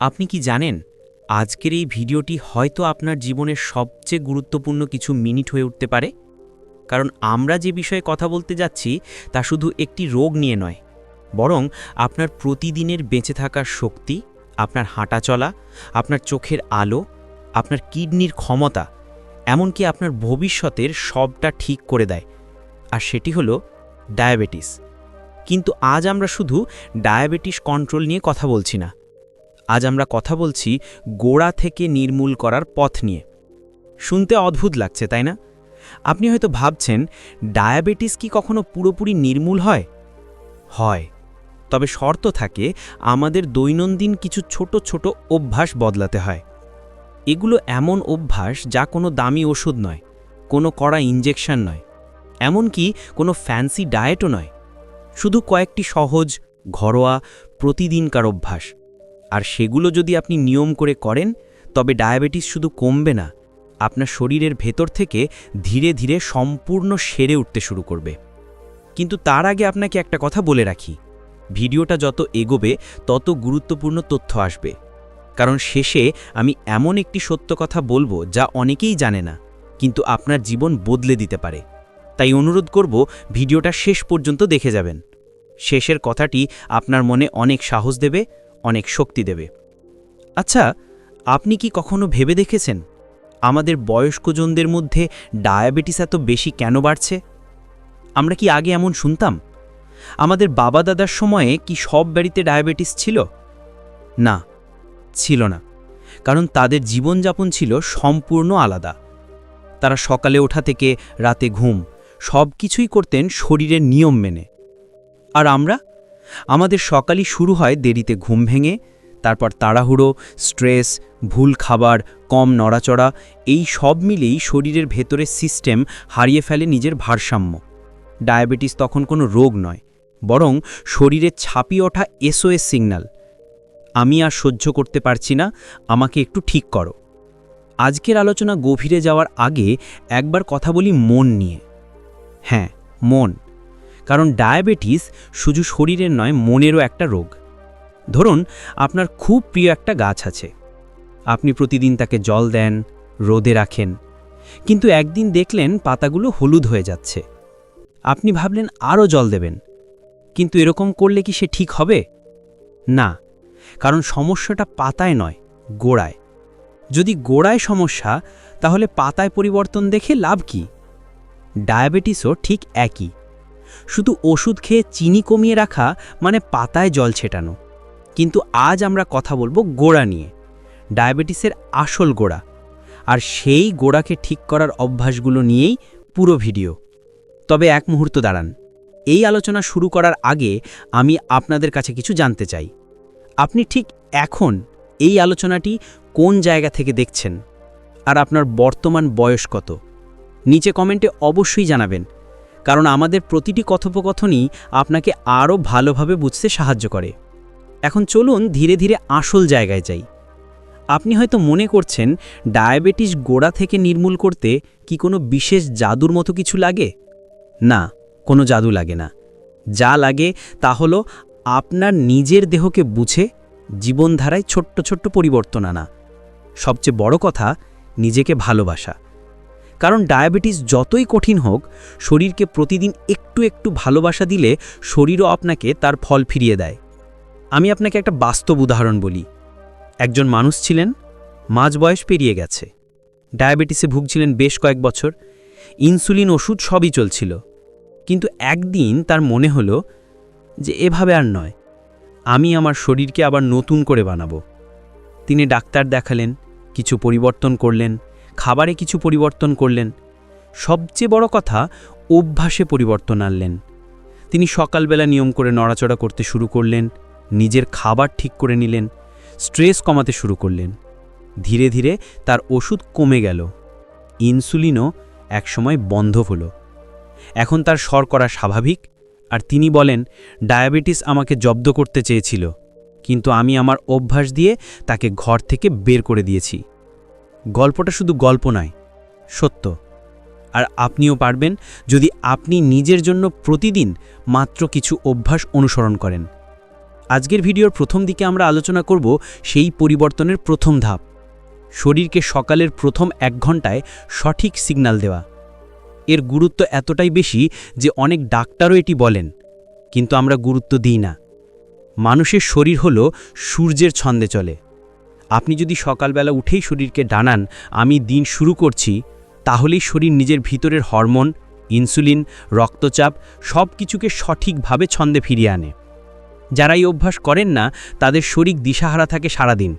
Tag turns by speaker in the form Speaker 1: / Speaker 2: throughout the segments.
Speaker 1: আপনি কি জানেন, আজকের এই ভিডিওটি হয়তো আপনার জীবনের সবচেয়ে গুরুত্বপূর্ণ কিছু মিনিট হয়ে উঠতে পারে? কারণ আমরা যে বিষয়ে কথা বলতে যাচ্ছি, তা শুধু একটি রোগ নিয়ে নয়। বরং আপনার প্রতিদিনের বেঁচে থাকার শক্তি, আপনার হাঁটা চলা, আপনার চোখের আলো, আপনার কিডনির ক্ষমতা, এমনকি আপনার ভবিষ্যতের সবটা ঠিক করে দেয়। আর সেটি হলো ডায়াবেটিস। কিন্তু আজ আমরা শুধু ডায়াবেটিস কন্ট্রোল নিয়ে কথা বলছি না। আজ আমরা কথা বলছি গোড়া থেকে নির্মূল করার পথ নিয়ে। শুনতে অদ্ভুত লাগছে, তাই না? আপনি হয়তো ভাবছেন, ডায়াবেটিস কি কখনো পুরোপুরি নির্মূল হয়? হয়। তবে শর্ত থাকে, আমাদের দৈনন্দিন কিছু ছোট ছোট অভ্যাস বদলাতে হয়। এগুলো এমন অভ্যাস যা কোনো দামি ওষুধ নয়, কোনো কড়া ইঞ্জেকশন নয়, এমনকি কোনো ফ্যান্সি ডায়েটও নয়। শুধু কয়েকটি সহজ, ঘরোয়া, প্রতিদিনকার অভ্যাস। আর সেগুলো যদি আপনি নিয়ম করে করেন, তবে ডায়াবেটিস শুধু কমবে না, আপনার শরীরের ভেতর থেকে ধীরে ধীরে সম্পূর্ণ সেরে উঠতে শুরু করবে। কিন্তু তার আগে আপনাকে একটা কথা বলে রাখি, ভিডিওটা যত এগোবে, তত গুরুত্বপূর্ণ তথ্য আসবে। কারণ শেষে আমি এমন একটি সত্য কথা বলব যা অনেকেই জানে না, কিন্তু আপনার জীবন বদলে দিতে পারে। তাই অনুরোধ করব, ভিডিওটা শেষ পর্যন্ত দেখে যাবেন। শেষের কথাটি আপনার মনে অনেক সাহস দেবে অনেক শক্তি দেবে। আচ্ছা আপনি কি কখনো ভেবে দেখেছেন আমাদের বয়স্কজনদের মধ্যে ডায়াবেটিস এত বেশি কেন বাড়ছে? আমরা কি আগে এমন শুনতাম? আমাদের বাবা দাদার সময়ে কি সব বাড়িতে ডায়াবেটিস ছিল? না ছিল না। কারণ তাদের জীবনযাপন ছিল সম্পূর্ণ আলাদা। তারা সকালে ওঠা থেকে রাতে ঘুম সব কিছুই করতেন শরীরের নিয়ম মেনে। আর আমরা আমাদের সকালই শুরু হয় দেরিতে ঘুম ভেঙে, তারপর তাড়াহুড়ো, স্ট্রেস, ভুল খাবার, কম নড়াচড়া, এই সব মিলেই শরীরের ভেতরের সিস্টেম হারিয়ে ফেলে নিজের ভারসাম্য। ডায়াবেটিস তখন কোনো রোগ নয়, বরং শরীরে ছাপিয়ে ওঠা এসওএস সিগন্যাল আমি আর সহ্য করতে পারছি না, আমাকে একটু ঠিক করো। আজকের আলোচনা গভীরে যাওয়ার আগে একবার কথা বলি মন নিয়ে। হ্যাঁ মন। কারণ ডায়াবেটিস শুধু শরীরের নয়, মনেরও একটা রোগ। ধরুন, আপনার খুব প্রিয় একটা গাছ আছে। আপনি প্রতিদিন তাকে জল দেন, রোদে রাখেন, কিন্তু একদিন দেখলেন পাতাগুলো হলুদ হয়ে যাচ্ছে। আপনি ভাবলেন, আরও জল দেবেন। কিন্তু এরকম করলে কি সে ঠিক হবে? না, কারণ সমস্যাটা পাতায় নয়, গোড়ায়। যদি গোড়ায় সমস্যা, তাহলে পাতায় পরিবর্তন দেখে লাভ কি? ডায়াবেটিসও ঠিক একই। শুধু ওষুধ খেয়ে চিনি কমিয়ে রাখা মানে পাতায় জল ছেটানো। কিন্তু আজ আমরা কথা বলব গোড়া নিয়ে। ডায়াবেটিসের আসল গোড়া। আর সেই গোড়াকে ঠিক করার অভ্যাসগুলো নিয়েই পুরো ভিডিও। তবে এক মুহূর্ত দাঁড়ান। এই আলোচনা শুরু করার আগে আমি আপনাদের কাছে কিছু জানতে চাই। আপনি ঠিক এখন এই আলোচনাটি কোন জায়গা থেকে দেখছেন? আর আপনার বর্তমান বয়স কত? নিচে কমেন্টে অবশ্যই জানাবেন। কারণ আমাদের প্রতিটি কথোপকথনই আপনাকে আরও ভালোভাবে বুঝতে সাহায্য করে। এখন চলুন ধীরে ধীরে আসল জায়গায় যাই। আপনি হয়তো মনে করছেন, ডায়াবেটিস গোড়া থেকে নির্মূল করতে কি কোনো বিশেষ জাদুর মতো কিছু লাগে? না, কোনো জাদু লাগে না। যা লাগে তা হলো আপনার নিজের দেহকে বুঝে জীবনধারায় ছোট্ট ছোট্ট পরিবর্তন আনা। সবচেয়ে বড় কথা, নিজেকে ভালোবাসা। কারণ ডায়াবেটিস যতই কঠিন হোক, শরীরকে প্রতিদিন একটু একটু ভালোবাসা দিলে শরীরও আপনাকে তার ফল ফিরিয়ে দেয়। আমি আপনাকে একটা বাস্তব উদাহরণ বলি। একজন মানুষ ছিলেন, মাঝ বয়স পেরিয়ে গেছে। ডায়াবেটিসে ভুগছিলেন বেশ কয়েক বছর। ইনসুলিন ওষুধ সবই চলছিল। কিন্তু একদিন তার মনে হলো যে এভাবে আর নয়। আমি আমার শরীরকে আবার নতুন করে বানাবো। তিনি ডাক্তার দেখালেন, কিছু পরিবর্তন করলেন খাবারে কিছু পরিবর্তন করলেন। সবচেয়ে বড় কথা, অভ্যাসে পরিবর্তন আনলেন। তিনি সকালবেলা নিয়ম করে নড়াচড়া করতে শুরু করলেন, নিজের খাবার ঠিক করে নিলেন, স্ট্রেস কমাতে শুরু করলেন। ধীরে ধীরে তার ওষুধ কমে গেল। ইনসুলিনও একসময় বন্ধ হলো। এখন তার স্বর করা স্বাভাবিক, আর তিনি বলেন, ডায়াবেটিস আমাকে জব্দ করতে চেয়েছিল, কিন্তু আমি আমার অভ্যাস দিয়ে তাকে ঘর থেকে বের করে দিয়েছি। গল্পটা শুধু গল্প নয়, সত্য। আর আপনিও পারবেন যদি আপনি নিজের জন্য প্রতিদিন মাত্র কিছু অভ্যাস অনুসরণ করেন।
Speaker 2: আজকের ভিডিওর প্রথম দিকে আমরা আলোচনা করব সেই পরিবর্তনের প্রথম ধাপ, শরীরকে সকালের প্রথম এক ঘন্টায় সঠিক সিগন্যাল দেওয়া। এর গুরুত্ব এতটাই বেশি যে অনেক ডাক্তারও এটি বলেন, কিন্তু আমরা গুরুত্ব দিই না। মানুষের শরীর হল সূর্যের ছন্দে চলে। আপনি যদি সকালবেলা উঠেই শরীরকে ডানান, আমি দিন শুরু করছি, তাহলেই শরীর নিজের ভিতরের হরমোন, ইনসুলিন, রক্তচাপ সব কিছুকে সঠিকভাবে ছন্দে ফিরিয়ে আনে। যারা এই অভ্যাস করেন না, তাদের শরীর দিশাহারা থাকে সারাদিন।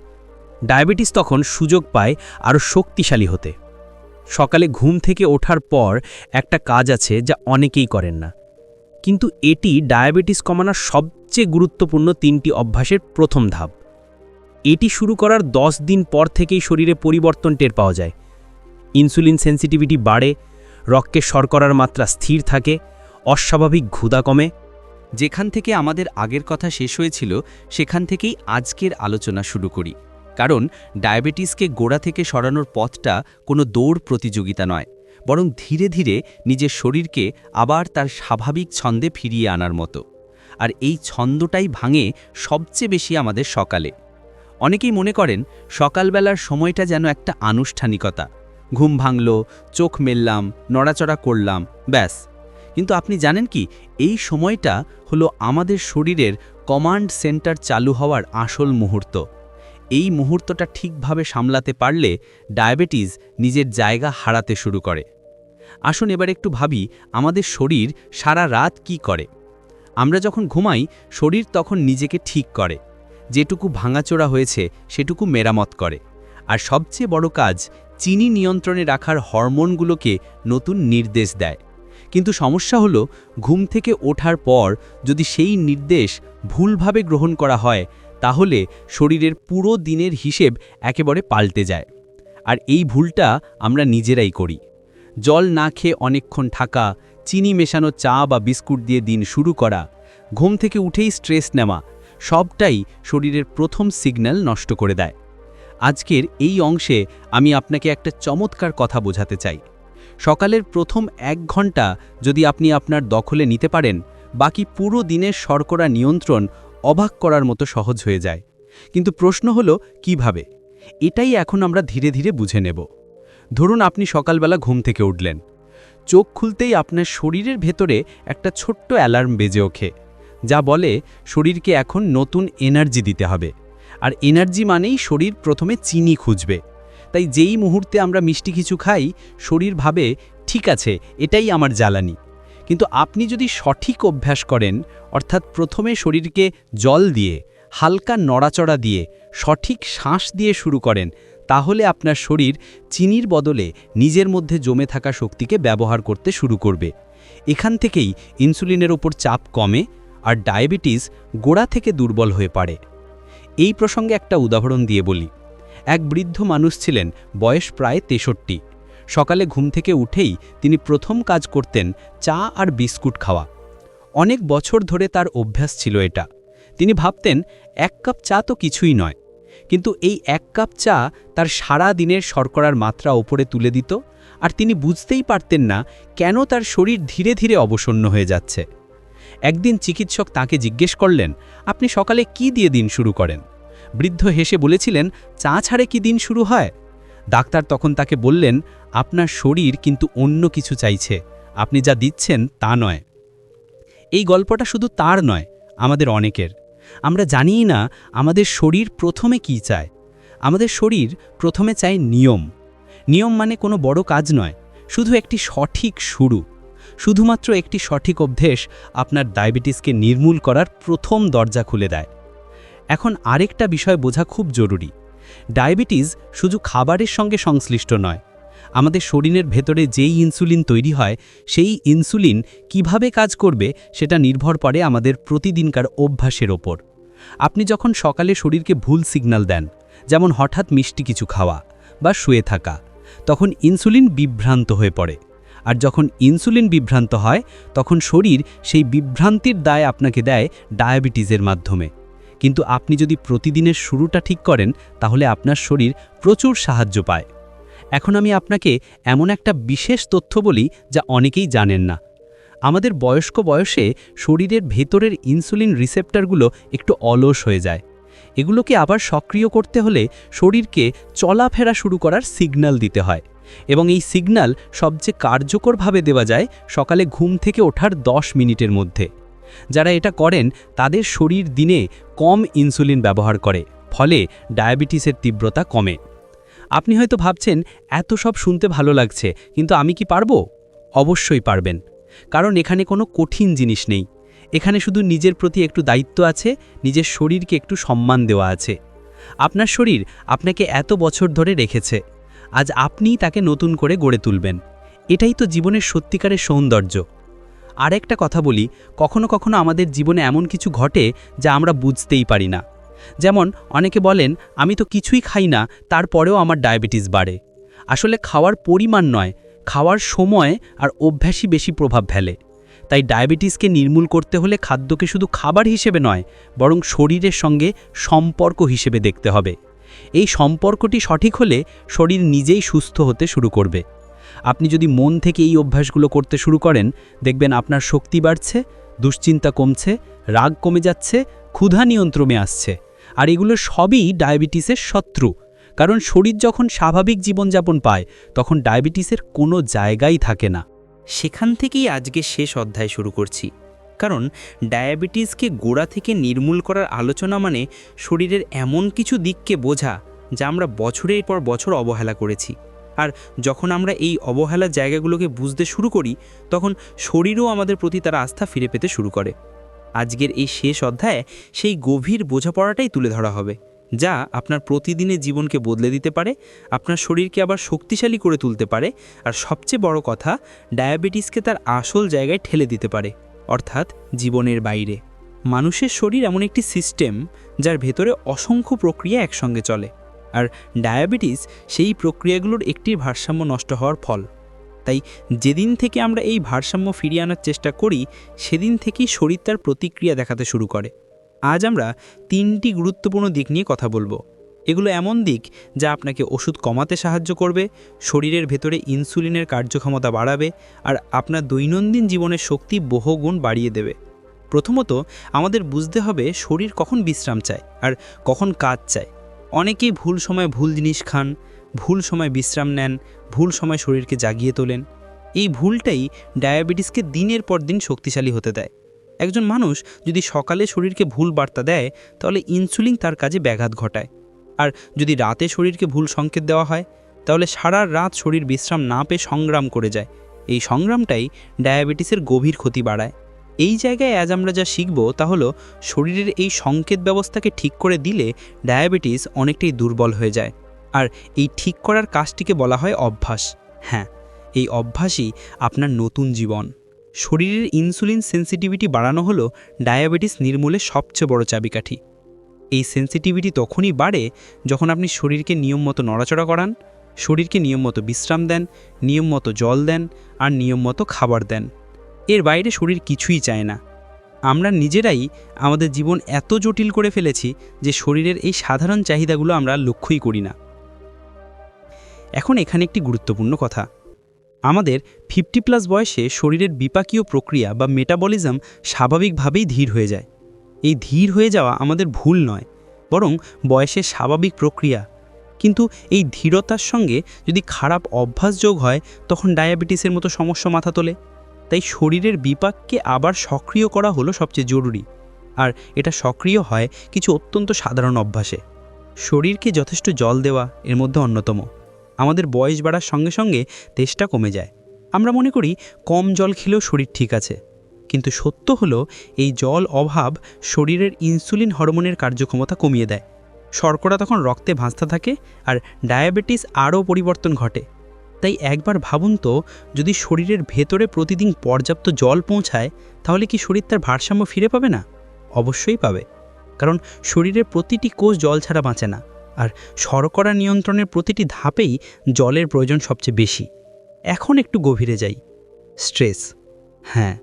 Speaker 2: ডায়াবেটিস তখন সুযোগ পায় আরও শক্তিশালী হতে। সকালে ঘুম থেকে ওঠার পর একটা কাজ আছে যা অনেকেই করেন না। কিন্তু এটি ডায়াবেটিস কমানোর সবচেয়ে গুরুত্বপূর্ণ তিনটি অভ্যাসের প্রথম ধাপ। এটি শুরু করার দশ দিন পর থেকেই শরীরে পরিবর্তন টের পাওয়া যায়। ইনসুলিন সেন্সিটিভিটি বাড়ে রক্তের শর্করার মাত্রা স্থির থাকে, অস্বাভাবিক ঘুদা কমে।
Speaker 1: যেখান থেকে আমাদের আগের কথা শেষ হয়েছিল, সেখান থেকেই আজকের আলোচনা শুরু করি। কারণ ডায়াবেটিসকে গোড়া থেকে সরানোর পথটা কোনো দৌড় প্রতিযোগিতা নয়, বরং ধীরে ধীরে নিজের শরীরকে আবার তার স্বাভাবিক ছন্দে ফিরিয়ে আনার মতো। আর এই ছন্দটাই ভাঙে সবচেয়ে বেশি আমাদের সকালে। অনেকেই মনে করেন সকালবেলার সময়টা যেন একটা আনুষ্ঠানিকতা। ঘুম ভাঙল, চোখ মেললাম, নড়াচড়া করলাম, ব্যাস। কিন্তু আপনি জানেন কি, এই সময়টা হলো আমাদের শরীরের কমান্ড সেন্টার চালু হওয়ার আসল মুহূর্ত। এই মুহূর্তটা ঠিকভাবে সামলাতে পারলে ডায়াবেটিস নিজের জায়গা হারাতে শুরু করে। আসুন এবার একটু ভাবি, আমাদের শরীর সারা রাত কি করে? আমরা যখন ঘুমাই, শরীর তখন নিজেকে ঠিক করে। যেটুকু ভাঙাচোরা হয়েছে, সেটুকু মেরামত করে। আর সবচেয়ে বড় কাজ, চিনি নিয়ন্ত্রণে রাখার হরমোনগুলোকে নতুন নির্দেশ দেয়। কিন্তু সমস্যা হলো, ঘুম থেকে ওঠার পর যদি সেই নির্দেশ ভুলভাবে গ্রহণ করা হয়, তাহলে শরীরের পুরো দিনের হিসেব একেবারে পাল্টে যায়। আর এই ভুলটা আমরা নিজেরাই করি। জল না খেয়ে অনেকক্ষণ থাকা, চিনি মেশানো চা বা বিস্কুট দিয়ে দিন শুরু করা, ঘুম থেকে উঠেই স্ট্রেস নেওয়া সবটাই শরীরের প্রথম সিগন্যাল নষ্ট করে দেয়। আজকের এই অংশে আমি আপনাকে একটা চমৎকার কথা বোঝাতে চাই। সকালের প্রথম এক ঘণ্টা যদি আপনি আপনার দখলে নিতে পারেন, বাকি পুরো দিনের শর্করা নিয়ন্ত্রণ অবাক করার মতো সহজ হয়ে যায়। কিন্তু প্রশ্ন হলো, কীভাবে? এটাই এখন আমরা ধীরে ধীরে বুঝে নেব। ধরুন আপনি সকালবেলা ঘুম থেকে উঠলেন। চোখ খুলতেই আপনার শরীরের ভেতরে একটা ছোট্ট অ্যালার্ম বেজে ওঠে। যা বলে শরীরকে এখন নতুন এনার্জি দিতে হবে। আর এনার্জি মানেই শরীর প্রথমে চিনি খুঁজবে। তাই যেই মুহূর্তে আমরা মিষ্টি কিছু খাই, শরীর ভাবে, ঠিক আছে, এটাই আমার জ্বালানি। কিন্তু আপনি যদি সঠিক অভ্যাস করেন, অর্থাৎ প্রথমে শরীরকে জল দিয়ে, হালকা নড়াচড়া দিয়ে, সঠিক শ্বাস দিয়ে শুরু করেন, তাহলে আপনার শরীর চিনির বদলে নিজের মধ্যে জমে থাকা শক্তিকে ব্যবহার করতে শুরু করবে। এখান থেকেই ইনসুলিনের ওপর চাপ কমে আর ডায়াবেটিস গোড়া থেকে দুর্বল হয়ে পারে এই প্রসঙ্গে একটা উদাহরণ দিয়ে বলি। এক বৃদ্ধ মানুষ ছিলেন, বয়স প্রায় তেষট্টি। সকালে ঘুম থেকে উঠেই তিনি প্রথম কাজ করতেন চা আর বিস্কুট খাওয়া। অনেক বছর ধরে তার অভ্যাস ছিল এটা। তিনি ভাবতেন, এক কাপ চা তো কিছুই নয়। কিন্তু এই এক কাপ চা তার সারা দিনের শর্করার মাত্রা ওপরে তুলে দিত, আর তিনি বুঝতেই পারতেন না কেন তার শরীর ধীরে ধীরে অবসন্ন হয়ে যাচ্ছে। একদিন চিকিৎসক তাকে জিজ্ঞেস করলেন, আপনি সকালে কি দিয়ে দিন শুরু করেন? বৃদ্ধ হেসে বলেছিলেন, চা ছাড়ে কি দিন শুরু হয়? ডাক্তার তখন তাকে বললেন, আপনার শরীর কিন্তু অন্য কিছু চাইছে। আপনি যা দিচ্ছেন তা নয়। এই গল্পটা শুধু তার নয়, আমাদের অনেকের। আমরা জানিই না আমাদের শরীর প্রথমে কি চায়। আমাদের শরীর প্রথমে চায় নিয়ম। নিয়ম মানে কোনো বড় কাজ নয়, শুধু একটি সঠিক শুরু। শুধুমাত্র একটি সঠিক অভ্যেস আপনার ডায়াবেটিসকে নির্মূল করার প্রথম দরজা খুলে দেয়। এখন আরেকটা বিষয় বোঝা খুব জরুরি। ডায়াবেটিস শুধু খাবারের সঙ্গে সংশ্লিষ্ট নয়। আমাদের শরীরের ভেতরে যেই ইনসুলিন তৈরি হয়, সেই ইনসুলিন কীভাবে কাজ করবে সেটা নির্ভর করে আমাদের প্রতিদিনকার অভ্যাসের ওপর। আপনি যখন সকালে শরীরকে ভুল সিগন্যাল দেন, যেমন হঠাৎ মিষ্টি কিছু খাওয়া বা শুয়ে থাকা, তখন ইনসুলিন বিভ্রান্ত হয়ে পড়ে। আর যখন ইনসুলিন বিভ্রান্ত হয়, তখন শরীর সেই বিভ্রান্তির দায় আপনাকে দেয় ডায়াবেটিসের মাধ্যমে। কিন্তু আপনি যদি প্রতিদিনের শুরুটা ঠিক করেন, তাহলে আপনার শরীর প্রচুর সাহায্য পায়। এখন আমি আপনাকে এমন একটা বিশেষ তথ্য বলি যা অনেকেই জানেন না। আমাদের বয়স্ক বয়সে শরীরের ভেতরের ইনসুলিন রিসেপ্টারগুলো একটু অলস হয়ে যায়। এগুলোকে আবার সক্রিয় করতে হলে শরীরকে চলাফেরা শুরু করার সিগন্যাল দিতে হয়। এবং এই সিগন্যাল সবচেয়ে কার্যকরভাবে দেওয়া যায় সকালে ঘুম থেকে ওঠার 10 মিনিটের মধ্যে। যারা এটা করেন, তাদের শরীর দিনে কম ইনসুলিন ব্যবহার করে, ফলে ডায়াবেটিসের তীব্রতা কমে। আপনি হয়তো ভাবছেন, এত সব শুনতে ভালো লাগছে, কিন্তু আমি কি পারব? অবশ্যই পারবেন, কারণ এখানে কোনো কঠিন জিনিস নেই। এখানে শুধু নিজের প্রতি একটু দায়িত্ব আছে, নিজের শরীরকে একটু সম্মান দেওয়া আছে। আপনার শরীর আপনাকে এত বছর ধরে রেখেছে। আজ আপনিই তাকে নতুন করে গড়ে তুলবেন। এটাই তো জীবনের সত্যিকারের সৌন্দর্য। আর একটা কথা বলি, কখনো কখনো আমাদের জীবনে এমন কিছু ঘটে যা আমরা বুঝতেই পারি না। যেমন, অনেকে বলেন, আমি তো কিছুই খাই না, তারপরেও আমার ডায়াবেটিস বাড়ে। আসলে খাওয়ার পরিমাণ নয়, খাওয়ার সময় আর অভ্যাসই বেশি প্রভাব ফেলে। তাই ডায়াবেটিসকে নির্মূল করতে হলে খাদ্যকে শুধু খাবার হিসেবে নয়, বরং শরীরের সঙ্গে সম্পর্ক হিসেবে দেখতে হবে। এই সম্পর্কটি সঠিক হলে শরীর নিজেই সুস্থ হতে শুরু করবে। আপনি যদি মন থেকে এই অভ্যাসগুলো করতে শুরু করেন, দেখবেন আপনার শক্তি বাড়ছে, দুশ্চিন্তা কমছে, রাগ কমে যাচ্ছে, ক্ষুধা নিয়ন্ত্রণে আসছে। আর এগুলো সবই ডায়াবেটিসের শত্রু। কারণ শরীর যখন স্বাভাবিক জীবনযাপন পায়, তখন ডায়াবেটিসের কোনো জায়গাই থাকে না।
Speaker 2: সেখান থেকেই আজকে শেষ অধ্যায় শুরু করছি। কারণ ডায়াবেটিসকে গোড়া থেকে নির্মূল করার আলোচনা মানে শরীরের এমন কিছু দিককে বোঝা যা আমরা বছরের পর বছর অবহেলা করেছি। আর যখন আমরা এই অবহেলার জায়গাগুলোকে বুঝতে শুরু করি, তখন শরীরও আমাদের প্রতি তার আস্থা ফিরে পেতে শুরু করে। আজকের এই শেষ অধ্যায়ে সেই গভীর বোঝাপড়াটাই তুলে ধরা হবে, যা আপনার প্রতিদিনের জীবনকে বদলে দিতে পারে, আপনার শরীরকে আবার শক্তিশালী করে তুলতে পারে, আর সবচেয়ে বড় কথা, ডায়াবেটিসকে তার আসল জায়গায় ঠেলে দিতে পারে। অর্থাৎ জীবনের বাইরে। মানুষের শরীর এমন একটি সিস্টেম যার ভেতরে অসংখ্য প্রক্রিয়া একসঙ্গে চলে, আর ডায়াবেটিস সেই প্রক্রিয়াগুলোর একটির ভারসাম্য নষ্ট হওয়ার ফল। তাই যেদিন থেকে আমরা এই ভারসাম্য ফিরিয়ে আনার চেষ্টা করি, সেদিন থেকেই শরীর তার প্রতিক্রিয়া দেখাতে শুরু করে। আজ আমরা তিনটি গুরুত্বপূর্ণ দিক নিয়ে কথা বলব। এগুলো এমন দিক যা আপনাকে ওষুধ কমাতে সাহায্য করবে, শরীরের ভেতরে ইনসুলিনের কার্যক্ষমতা বাড়াবে, আর আপনার দৈনন্দিন জীবনের শক্তি বহুগুণ বাড়িয়ে দেবে। প্রথমত, আমাদের বুঝতে হবে শরীর কখন বিশ্রাম চায় আর কখন কাজ চায়। অনেকেই ভুল সময় ভুল জিনিস খান, ভুল সময় বিশ্রাম নেন, ভুল সময় শরীরকে জাগিয়ে তোলেন। এই ভুলটাই ডায়াবেটিসকে দিনের পর দিন শক্তিশালী হতে দেয়। একজন মানুষ যদি সকালে শরীরকে ভুল বার্তা দেয়, তাহলে ইনসুলিন তার কাজে ব্যাঘাত ঘটায়। আর যদি রাতে শরীরকে ভুল সংকেত দেওয়া হয়, তাহলে সারা রাত শরীর বিশ্রাম না পেয়ে সংগ্রাম করে যায়। এই সংগ্রামটাই ডায়াবেটিসের গভীর ক্ষতি বাড়ায়। এই জায়গায় আজ আমরা যা শিখব তা হলো শরীরের এই সংকেত ব্যবস্থাকে ঠিক করে দিলে ডায়াবেটিস অনেকটাই দুর্বল হয়ে যায়। আর এই ঠিক করার কাজটিকে বলা হয় অভ্যাস। হ্যাঁ এই অভ্যাসই আপনার নতুন জীবন। শরীরের ইনসুলিন সেন্সিটিভিটি বাড়ানো হলো ডায়াবেটিস নির্মূলে সবচেয়ে বড় চাবিকাঠি। এই সেন্সিটিভিটি তখনই বাড়ে যখন আপনি শরীরকে নিয়ম মতো নড়াচড়া করান, শরীরকে নিয়ম মতো বিশ্রাম দেন, নিয়ম মতো জল দেন আর নিয়ম মতো খাবার দেন। এর বাইরে শরীর কিছুই চায় না। আমরা নিজেরাই আমাদের জীবন এত জটিল করে ফেলেছি যে শরীরের এই সাধারণ চাহিদাগুলো আমরা লক্ষ্যই করি না। এখন এখানে একটি গুরুত্বপূর্ণ কথা। আমাদের ফিফটি প্লাস বয়সে শরীরের বিপাকীয় প্রক্রিয়া বা মেটাবলিজম স্বাভাবিকভাবেই ধীর হয়ে যায়। এই ধীর হয়ে যাওয়া আমাদের ভুল নয়, বরং বয়সের স্বাভাবিক প্রক্রিয়া। কিন্তু এই ধীরতার সঙ্গে যদি খারাপ অভ্যাস যোগ হয়, তখন ডায়াবেটিসের মতো সমস্যা মাথা তোলে। তাই শরীরের বিপাককে আবার সক্রিয় করা হলো সবচেয়ে জরুরি। আর এটা সক্রিয় হয় কিছু অত্যন্ত সাধারণ অভ্যাসে। শরীরকে যথেষ্ট জল দেওয়া এর মধ্যে অন্যতম। আমাদের বয়স বাড়ার সঙ্গে সঙ্গে তেষ্টা কমে যায়। আমরা মনে করি কম জল খেলেও শরীর ঠিক আছে। কিন্তু সত্য হলো, এই জল অভাব শরীরের ইনসুলিন হরমোনের কার্যক্ষমতা কমিয়ে দেয়। শর্করা তখন রক্তে ভাঁজতে থাকে আর ডায়াবেটিস আরও পরিবর্তন ঘটে। তাই একবার ভাবুন তো, যদি শরীরের ভেতরে প্রতিদিন পর্যাপ্ত জল পৌঁছায়, তাহলে কি শরীর তার ভারসাম্য ফিরে পাবে না? অবশ্যই পাবে। কারণ শরীরের প্রতিটি কোষ জল ছাড়া বাঁচে না, আর শর্করা নিয়ন্ত্রণের প্রতিটি ধাপেই জলের প্রয়োজন সবচেয়ে বেশি। এখন একটু গভীরে যাই। স্ট্রেস। হ্যাঁ।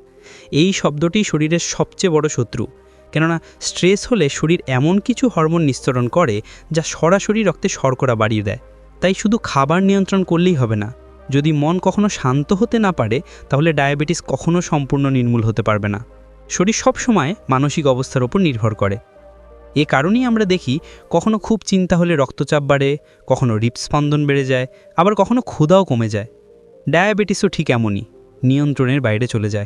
Speaker 2: এই শব্দটি শরীরের সবচেয়ে বড় শত্রু। কেননা স্ট্রেস হলে শরীর এমন কিছু হরমোন নিঃসরণ করে যা সরাসরি রক্তে শর্করা বাড়িয়ে দেয়। তাই শুধু খাবার নিয়ন্ত্রণ করলেই হবে না। যদি মন কখনো শান্ত হতে না পারে, তাহলে ডায়াবেটিস কখনো সম্পূর্ণ নির্মূল হতে পারবে না। শরীর সবসময় মানসিক অবস্থার ওপর নির্ভর করে। এ কারণেই আমরা দেখি কখনো খুব চিন্তা হলে রক্তচাপ বাড়ে, কখনো হৃদস্পন্দন বেড়ে যায়, আবার কখনো ক্ষুধাও কমে যায়। ডায়াবেটিসও ঠিক এমনই, নিয়ন্ত্রণের বাইরে চলে যায়।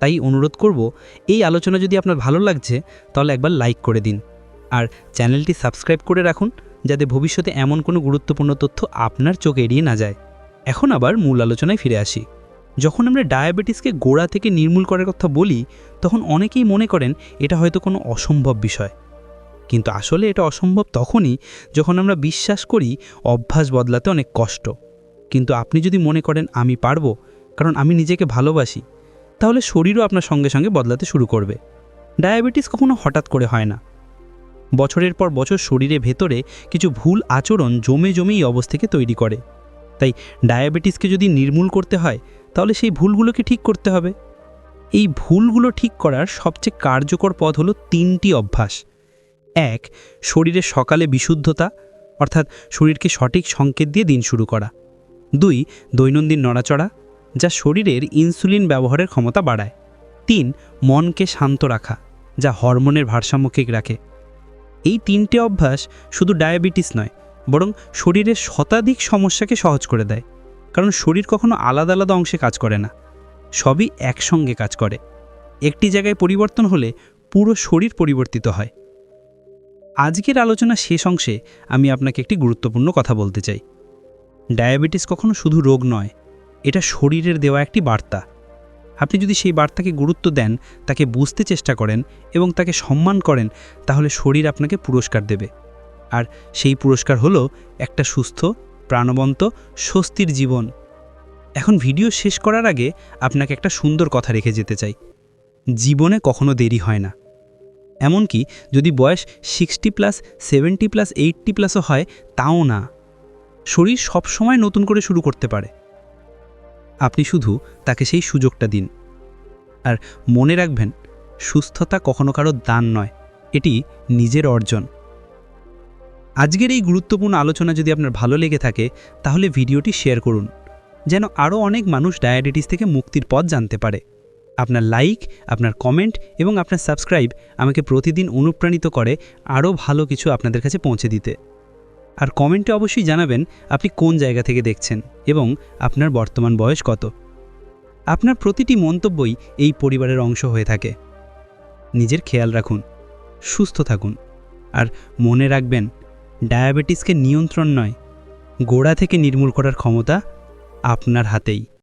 Speaker 2: তাই অনুরোধ করব, এই আলোচনা যদি আপনার ভালো লাগছে, তাহলে একবার লাইক করে দিন। আর চ্যানেলটি সাবস্ক্রাইব করে রাখুন, যাতে ভবিষ্যতে এমন কোনো গুরুত্বপূর্ণ তথ্য আপনার চোখ এড়িয়ে না যায়। এখন আবার মূল আলোচনায় ফিরে আসি। যখন আমরা ডায়াবেটিসকে গোড়া থেকে নির্মূল করার কথা বলি, তখন অনেকেই মনে করেন এটা হয়তো কোনো অসম্ভব বিষয়। কিন্তু আসলে এটা অসম্ভব তখনই যখন আমরা বিশ্বাস করি অভ্যাস বদলাতে অনেক কষ্ট। কিন্তু আপনি যদি মনে করেন, আমি পারব, কারণ আমি নিজেকে ভালোবাসি তাহলে শরীরও আপনার সঙ্গে সঙ্গে বদলাতে শুরু করবে। ডায়াবেটিস কখনো হঠাৎ করে হয় না। বছরের পর বছর শরীরে ভেতরে কিছু ভুল আচরণ জমে জমেই এই অবস্থাকে তৈরি করে। তাই ডায়াবেটিসকে যদি নির্মূল করতে হয়, তাহলে সেই ভুলগুলোকে ঠিক করতে হবে। এই ভুলগুলো ঠিক করার সবচেয়ে কার্যকর পথ হলো তিনটি অভ্যাস। এক শরীরের সকালে বিশুদ্ধতা, অর্থাৎ শরীরকে সঠিক সংকেত দিয়ে দিন শুরু করা। দুই, দৈনন্দিন নড়াচড়া। যা শরীরের ইনসুলিন ব্যবহারের ক্ষমতা বাড়ায়। তিন, মনকে শান্ত রাখা, যা হরমোনের ভারসাম্য ঠিক রাখে। এই তিনটে অভ্যাস শুধু ডায়াবেটিস নয়, বরং শরীরের শতাধিক সমস্যাকে সহজ করে দেয়, কারণ শরীর কখনো আলাদা আলাদা অংশে কাজ করে না, সবই একসঙ্গে কাজ করে। একটি জায়গায় পরিবর্তন হলে পুরো শরীর পরিবর্তিত হয়। আজকের আলোচনা শেষ অংশে আমি আপনাকে একটি গুরুত্বপূর্ণ কথা বলতে চাই। ডায়াবেটিস কখনো শুধু রোগ নয় এটা শরীরের দেওয়া একটি বার্তা। আপনি যদি সেই বার্তাকে গুরুত্ব দেন, তাকে বুঝতে চেষ্টা করেন এবং তাকে সম্মান করেন, তাহলে শরীর আপনাকে পুরস্কার দেবে। আর সেই পুরস্কার হলো একটা সুস্থ, প্রাণবন্ত, স্বস্তির জীবন। এখন ভিডিও শেষ করার আগে আপনাকে একটা সুন্দর কথা রেখে যেতে চাই। জীবনে কখনো দেরি হয় না। এমনকি যদি বয়স sixty plus, seventy plus, eighty প্লাসও হয়, তাও না। শরীর সবসময় নতুন করে শুরু করতে পারে। আপনি শুধু তাকে সেই সুযোগটা দিন। আর মনে রাখবেন, সুস্থতা কখনো কারও দান নয়, এটি নিজের অর্জন। আজকের এই গুরুত্বপূর্ণ আলোচনা যদি আপনার ভালো লেগে থাকে, তাহলে ভিডিওটি শেয়ার করুন, যেন আরও অনেক মানুষ ডায়াবেটিস থেকে মুক্তির পথ জানতে পারে। আপনার লাইক, আপনার কমেন্ট এবং আপনার সাবস্ক্রাইব আমাকে প্রতিদিন অনুপ্রাণিত করে আরও ভালো কিছু আপনাদের কাছে পৌঁছে দিতে। আর কমেন্টে অবশ্যই জানাবেন আপনি কোন জায়গা থেকে দেখছেন এবং আপনার বর্তমান বয়স কত। আপনার প্রতিটি মন্তব্যই এই পরিবারের অংশ হয়ে থাকে। নিজের খেয়াল রাখুন, সুস্থ থাকুন, আর মনে রাখবেন, ডায়াবেটিসকে নিয়ন্ত্রণ নয়, গোড়া থেকে নির্মূল করার ক্ষমতা আপনার হাতেই।